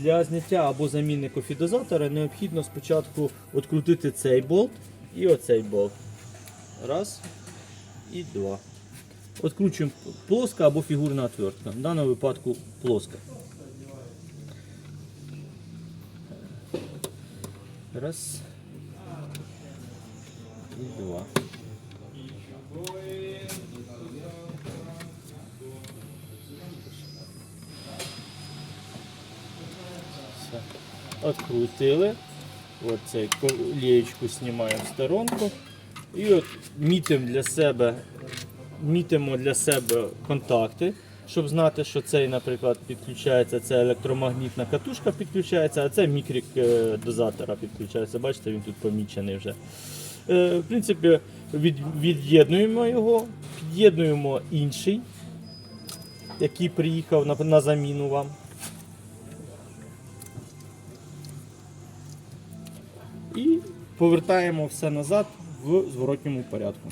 для зняття або заміни кофідозатора необхідно спочатку відкрутити цей болт і оцей болт. Раз і два. Откручуємо плоска або фігурна отвертка. В даному випадку плоска. Раз. І два. Все. Открутили. От цей лієчку знімаємо в сторонку. І от мітимо для себе, мітимо для себе контакти, щоб знати, що цей, наприклад, підключається, це електромагнітна катушка підключається, а це мікрик е, дозатора підключається. Бачите, він тут помічений вже. Е, В принципі, від, від'єднуємо його, під'єднуємо інший, який приїхав на заміну вам. І повертаємо все назад в зворотньому порядку.